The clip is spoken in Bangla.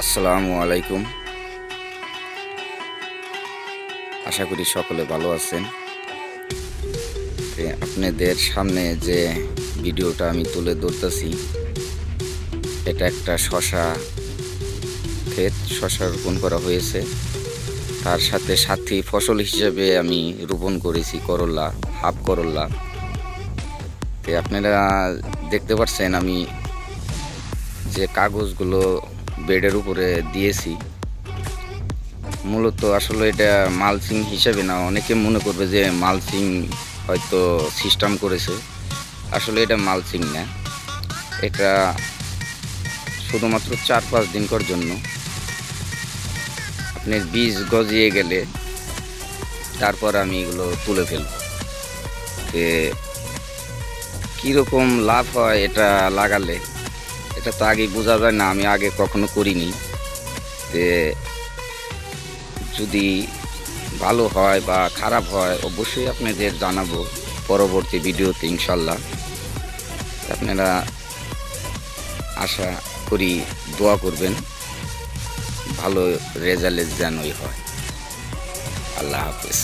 আসসালামু আলাইকুম। আশা করি সকলে ভালো আছেন। আপনাদের সামনে যে ভিডিওটা আমি তুলে ধরতেছি, এটা একটা শশা ক্ষেত, শশা রোপণ করা হয়েছে। তার সাথে সাথী ফসল হিসেবে আমি রোপণ করেছি করল্লা হাফ করল্লা তে আপনারা দেখতে পাচ্ছেন আমি যে কাগজগুলো বেডের উপরে দিয়েছি। মূলত আসলে এটা মালচিং হিসেবে না, অনেকে মনে করবে যে মালচিং হয়তো সিস্টেম করেছে। আসলে এটা মালচিং না। এটা শুধুমাত্র চার পাঁচ দিন দিনকার জন্য। আপনি বীজ গজিয়ে গেলে তারপর আমি এগুলো তুলে ফেলব। কীরকম লাভ হয় এটা লাগালে এটা তো আগে বোঝা যায় না, আমি আগে কখনো করিনি। যে যদি ভালো হয় বা খারাপ হয়, অবশ্যই আপনাদের জানাব পরবর্তী ভিডিওতে ইনশাল্লাহ। আপনারা আশা করি দোয়া করবেন, ভালো রেজাল্ট যেনই হয়। আল্লাহ হাফেজ।